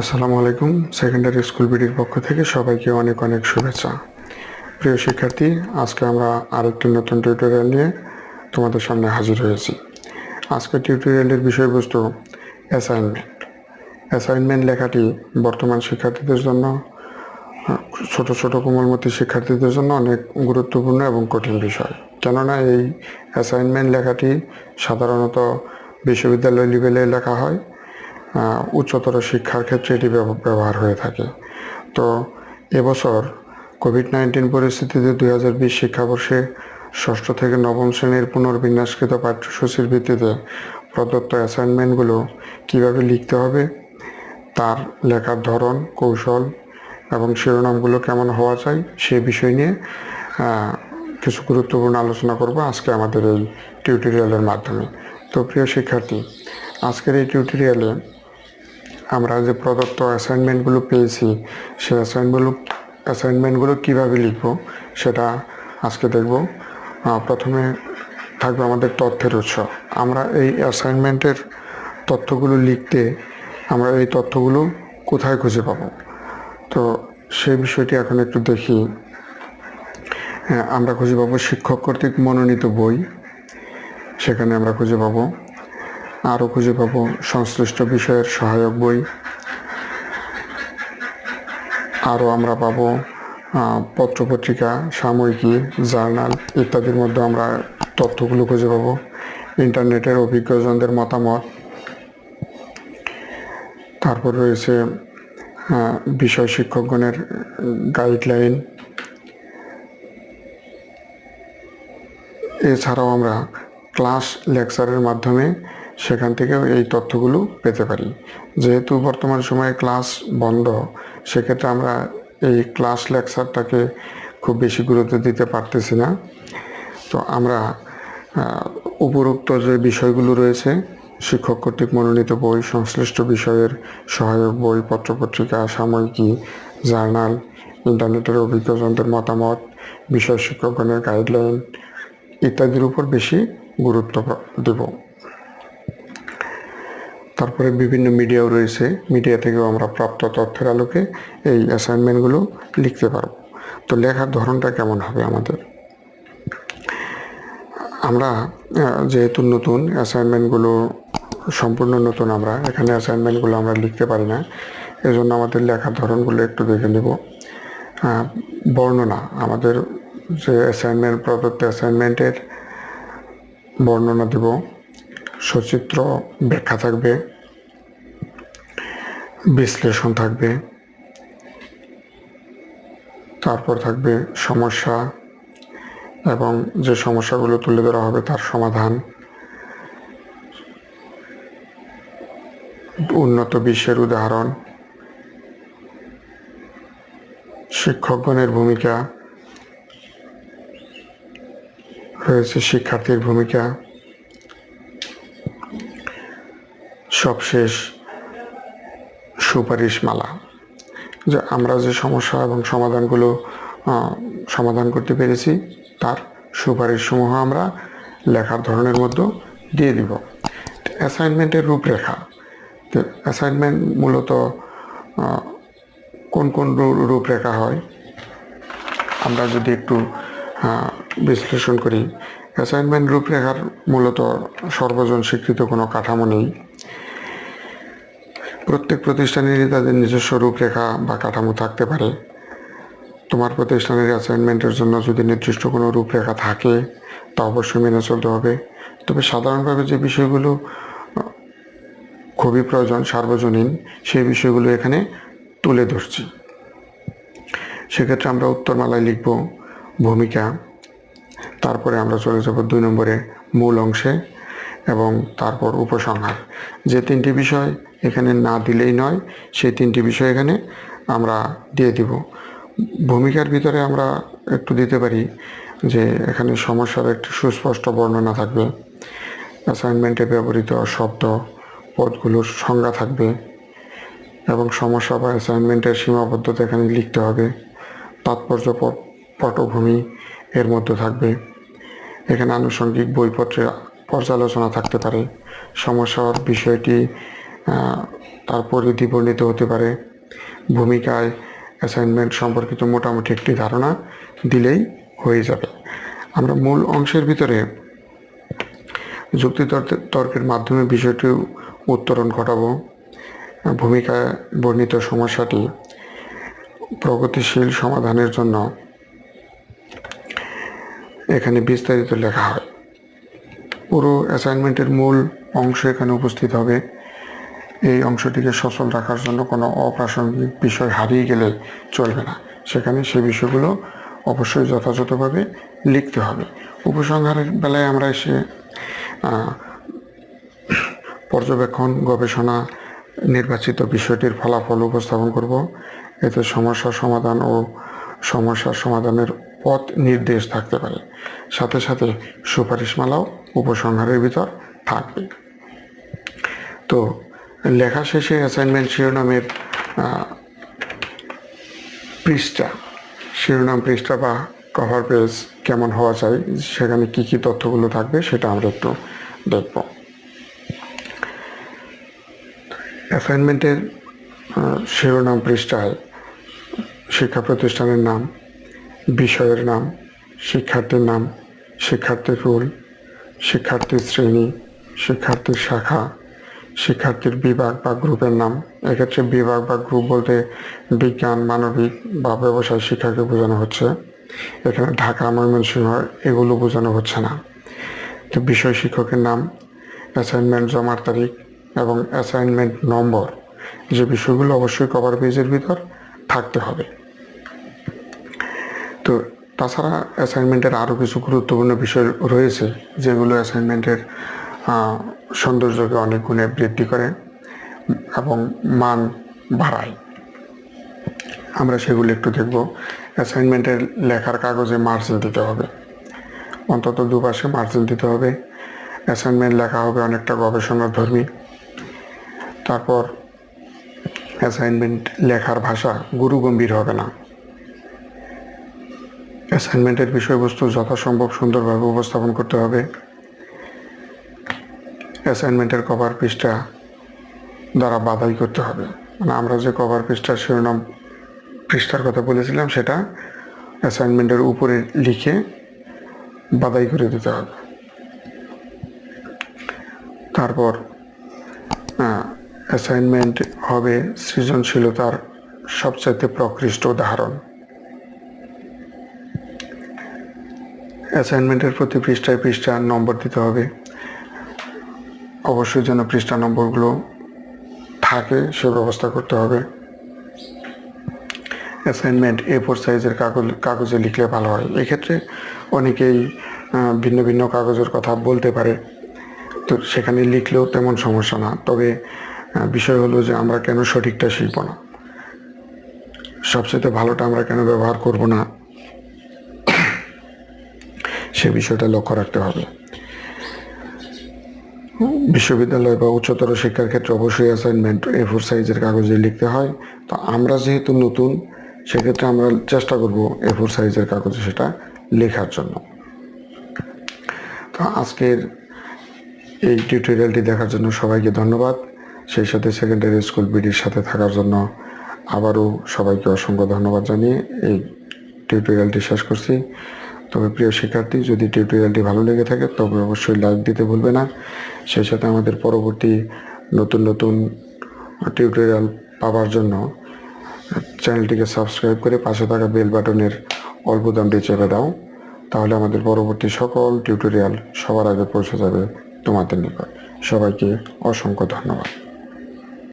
আসসালামু আলাইকুম secondary school বিডির পক্ষ থেকে সবাইকে অনেক অনেক শুভেচ্ছা। প্রিয় শিক্ষার্থী, আজকে আমরা আরেকটি নতুন টিউটোরিয়াল নিয়ে তোমাদের সামনে হাজির হয়েছি। আজকের টিউটোরিয়ালের বিষয়বস্তু অ্যাসাইনমেন্ট অ্যাসাইনমেন্ট লেখাটি বর্তমান শিক্ষার্থীদের জন্য, ছোট ছোট কোমলমতি শিক্ষার্থীদের জন্য অনেক গুরুত্বপূর্ণ এবং কঠিন বিষয়। কেননা এই অ্যাসাইনমেন্ট লেখাটি সাধারণত বিশ্ববিদ্যালয় লেভেলে লেখা হয় উচ্চতর শিক্ষার ক্ষেত্রে এটি ব্যব- ব্যবহার হয়ে থাকে। তো এবছর কোভিড নাইন্টিন পরিস্থিতিতে দুই হাজার বিশ শিক্ষাবর্ষে ষষ্ঠ থেকে নবম শ্রেণির পুনর্বিন্যাসকৃত পাঠ্যসূচির ভিত্তিতে প্রদত্ত অ্যাসাইনমেন্টগুলো কীভাবে লিখতে হবে, তার লেখার ধরন, কৌশল এবং শিরোনামগুলো কেমন হওয়া চাই সে বিষয় নিয়ে কিছু গুরুত্বপূর্ণ আলোচনা করব আজকে আমাদের এই টিউটোরিয়ালের মাধ্যমে। তো প্রিয় শিক্ষার্থী, আজকের এই টিউটোরিয়ালে আমরা যে প্রদত্ত অ্যাসাইনমেন্টগুলো পেয়েছি, সেই অ্যাসাইনগুলো অ্যাসাইনমেন্টগুলো কীভাবে লিখব সেটা আজকে দেখব। প্রথমে থাকবে আমাদের তথ্যের উৎস। আমরা এই অ্যাসাইনমেন্টের তথ্যগুলো লিখতে আমরা এই তথ্যগুলো কোথায় খুঁজে পাবো? তো সেই বিষয়টি এখন একটু দেখি। আমরা খুঁজে পাবো শিক্ষক কর্তৃক মনোনীত বই। সেখানে আমরা খুঁজে পাবো। আরও খুঁজে পাবো সংশ্লিষ্ট বিষয়ের সহায়ক বই। আরও আমরা পাবো পত্রপত্রিকা, সাময়িকী, জার্নাল ইত্যাদির মধ্যে আমরা তথ্যগুলো খুঁজে পাবো। ইন্টারনেটের অভিজ্ঞজনদের মতামত। তারপর রয়েছে বিষয় শিক্ষকগণের গাইডলাইন। এছাড়াও আমরা ক্লাস লেকচারের মাধ্যমে সেখান থেকেও এই তথ্যগুলো পেতে পারি। যেহেতু বর্তমান সময়ে ক্লাস বন্ধ, সেক্ষেত্রে আমরা এই ক্লাস লেকচারটাকে খুব বেশি গুরুত্ব দিতে পারতেছি না। তো আমরা উপরোক্ত যে বিষয়গুলো রয়েছে, শিক্ষক কর্তৃক মনোনীত বই, সংশ্লিষ্ট বিষয়ের সহায়ক বই, পত্রপত্রিকা, সাময়িকী, জার্নাল, ইন্টারনেটের অভিজ্ঞজনদের মতামত, বিষয় শিক্ষকগণের গাইডলাইন ইত্যাদির উপর বেশি গুরুত্ব দেব। তারপরে বিভিন্ন মিডিয়াও রয়েছে। মিডিয়া থেকেও আমরা প্রাপ্ত তথ্যের আলোকে এই অ্যাসাইনমেন্টগুলো লিখতে পারব। তো লেখার ধরনটা কেমন হবে আমাদের? আমরা যেহেতু নতুন অ্যাসাইনমেন্টগুলো সম্পূর্ণ নতুন আমরা, এখানে অ্যাসাইনমেন্টগুলো আমরা লিখতে পারি না, এজন্য আমাদের লেখার ধরনগুলো একটু দেখে নেব। বর্ণনা, আমাদের যে অ্যাসাইনমেন্ট প্রদত্ত অ্যাসাইনমেন্টের বর্ণনা দেব। সচিত্র ব্যাখ্যা থাকবে। বিশ্লেষণ থাকবে। তারপর থাকবে সমস্যা এবং যে সমস্যাগুলো তুলে ধরা হবে তার সমাধান। উন্নত বিশ্বের উদাহরণ। শিক্ষকগণের ভূমিকা রয়েছে, শিক্ষার্থীর ভূমিকা। সবশেষ সুপারিশমালা। যে আমরা যে সমস্যা এবং সমাধানগুলো সমাধান করতে পেরেছি, তার সুপারিশসমূহ আমরা লেখার ধরনের মধ্যে দিয়ে দিব। অ্যাসাইনমেন্টের রূপরেখা। তো অ্যাসাইনমেন্ট মূলত কোন কোন রূপরেখা হয়? আমরা যদি একটু বিশ্লেষণ করি। অ্যাসাইনমেন্ট রূপরেখার মূলত সর্বজন স্বীকৃত কোনো কাঠামো নেই। প্রত্যেক প্রতিষ্ঠানেরই তাদের নিজস্ব রূপরেখা বা কাঠামো থাকতে পারে। তোমার প্রতিষ্ঠানের অ্যাসাইনমেন্টের জন্য যদি নির্দিষ্ট কোনো রূপরেখা থাকে, তা অবশ্যই মেনে চলতে হবে। তবে সাধারণভাবে যে বিষয়গুলো খুবই প্রয়োজন, সার্বজনীন, সেই বিষয়গুলো এখানে তুলে ধরছি। সেক্ষেত্রে আমরা উত্তরমালায় লিখব ভূমিকা, তারপরে আমরা চলে যাব দুই নম্বরে মূল অংশে এবং তারপর উপসংহার। যে তিনটি বিষয় এখানে না দিলেই নয়, সেই তিনটি বিষয় এখানে আমরা দিয়ে দিব। ভূমিকার ভিতরে আমরা একটু দিতে পারি যে এখানে সমস্যার একটি সুস্পষ্ট বর্ণনা থাকবে। অ্যাসাইনমেন্টে ব্যবহৃত শব্দ, পদগুলোর সংজ্ঞা থাকবে এবং সমস্যা বা অ্যাসাইনমেন্টের সীমাবদ্ধতা এখানে লিখতে হবে। তাৎপর্য পটভূমি এর মধ্যে থাকবে। এখানে আনুষঙ্গিক বইপত্রে পর্যালোচনা থাকতে পারে। সমস্যার বিষয়টি তারপরে দ্বিবর্ণিত হতে পারে। ভূমিকায় অ্যাসাইনমেন্ট সম্পর্কিত মোটামুটি একটি ধারণা দিলেই হয়ে যাবে। আমরা মূল অংশের ভিতরে যুক্তি তর্ক- তর্কের মাধ্যমে বিষয়টি উত্তরণ ঘটাবো। ভূমিকায় বর্ণিত সমস্যাটি প্রগতিশীল সমাধানের জন্য এখানে বিস্তারিত লেখা হয়। পুরো অ্যাসাইনমেন্টের মূল অংশ এখানে উপস্থিত হবে। এই অংশটিকে সচল রাখার জন্য কোনো অপ্রাসঙ্গিক বিষয় হারিয়ে গেলে চলবে না। সেখানে সে বিষয়গুলো অবশ্যই যথাযথভাবে লিখতে হবে। উপসংহারের বেলায় আমরা এসে পর্যবেক্ষণ, গবেষণা, নির্বাচিত বিষয়টির ফলাফল উপস্থাপন করব। এতে সমস্যার সমাধান ও সমস্যার সমাধানের পথ নির্দেশ থাকতে পারে। সাথে সাথে সুপারিশমালাও উপসংহারের ভিতর থাকবে। তো লেখা শেষে অ্যাসাইনমেন্ট শিরোনামের পৃষ্ঠা, শিরোনাম, পৃষ্ঠা বা কভার পেজ কেমন হওয়া চাই, সেখানে কি কি তথ্যগুলো থাকবে সেটা আমরা একটু দেখব। অ্যাসাইনমেন্টের শিরোনাম পৃষ্ঠায় শিক্ষা প্রতিষ্ঠানের নাম, বিষয়ের নাম, শিক্ষার্থীর নাম, শিক্ষার্থীর রোল, শিক্ষার্থীর শ্রেণি, শিক্ষার্থীর শাখা শিক্ষার্থীর বিভাগ বা গ্রুপের নাম। এক্ষেত্রে বিভাগ বা গ্রুপ বলতে বিজ্ঞান, মানবিক বা ব্যবসায় শিক্ষাকে বোঝানো হচ্ছে। এখানে ঢাকা ময়মনসিংহ এগুলো বোঝানো হচ্ছে না। তো বিষয় শিক্ষকের নাম অ্যাসাইনমেন্ট জমার তারিখ এবং অ্যাসাইনমেন্ট নম্বর, যে বিষয়গুলো অবশ্যই কভার পেজের ভিতর থাকতে হবে। তো তাছাড়া অ্যাসাইনমেন্টের আরও কিছু গুরুত্বপূর্ণ বিষয় রয়েছে, যেগুলো অ্যাসাইনমেন্টের সৌন্দর্যকে অনেক গুণে বৃদ্ধি করে এবং মান বাড়ায়। আমরা সেগুলো একটু দেখব। অ্যাসাইনমেন্টের লেখার কাগজে মার্জিন দিতে হবে। অন্তত দুপাশে মার্জিন দিতে হবে। অ্যাসাইনমেন্ট লেখা হবে অনেকটা গবেষণা ধর্মী তারপর অ্যাসাইনমেন্ট লেখার ভাষা গুরুগম্ভীর হবে না। অ্যাসাইনমেন্টের বিষয়বস্তু যথাসম্ভব সুন্দরভাবে উপস্থাপন করতে হবে। অ্যাসাইনমেন্টের কভার পৃষ্ঠা দ্বারা বাধাই করতে হবে। মানে আমরা যে কভার পৃষ্ঠার শিরোনাম পৃষ্ঠার কথা বলেছিলাম, সেটা অ্যাসাইনমেন্টের উপরে লিখে বাধাই করে দিতে হবে। তারপর অ্যাসাইনমেন্ট হবে সৃজনশীলতার সবচাইতে প্রকৃষ্ট উদাহরণ। অ্যাসাইনমেন্টের প্রতি পৃষ্ঠায় পৃষ্ঠা নম্বর দিতে হবে। অবশ্যই যেন পৃষ্ঠা নম্বরগুলো থাকে, সে ব্যবস্থা করতে হবে। অ্যাসাইনমেন্ট এ ফোর সাইজের কাগজ, কাগজে লিখলে ভালো হয়। এক্ষেত্রে অনেকেই ভিন্ন ভিন্ন কাগজের কথা বলতে পারে। তো সেখানে লিখলেও তেমন সমস্যা না। তবে বিষয় হলো যে আমরা কেন সঠিকটা শিখব না? সবচেয়ে ভালোটা আমরা কেন ব্যবহার করব না? সে বিষয়টা লক্ষ্য রাখতে হবে। বিশ্ববিদ্যালয় বা উচ্চতর শিক্ষার ক্ষেত্রে অবশ্যই অ্যাসাইনমেন্ট এ ফোর সাইজের কাগজে লিখতে হয়। তো আমরা যেহেতু নতুন, সেক্ষেত্রে আমরা চেষ্টা করব এ ফোর সাইজের কাগজে সেটা লেখার জন্য। তো আজকের এই টিউটোরিয়ালটি দেখার জন্য সবাইকে ধন্যবাদ। সেই সাথে সেকেন্ডারি স্কুল বিডির সাথে থাকার জন্য আবারও সবাইকে অসংখ্য ধন্যবাদ জানিয়ে এই টিউটোরিয়ালটি শেষ করছি। তবে প্রিয় শিক্ষার্থী, যদি টিউটোরিয়ালটি ভালো লেগে থাকে, তবে অবশ্যই লাইক দিতে ভুলবে না। সেই সাথে আমাদের পরবর্তী নতুন নতুন টিউটোরিয়াল পাওয়ার জন্য চ্যানেলটিকে সাবস্ক্রাইব করে পাশে থাকা বেল বাটনের অল্প দামটি চেপে দাও। তাহলে আমাদের পরবর্তী সকল টিউটোরিয়াল সবার আগে পৌঁছে যাবে তোমাদের নিকট। সবাইকে অসংখ্য ধন্যবাদ।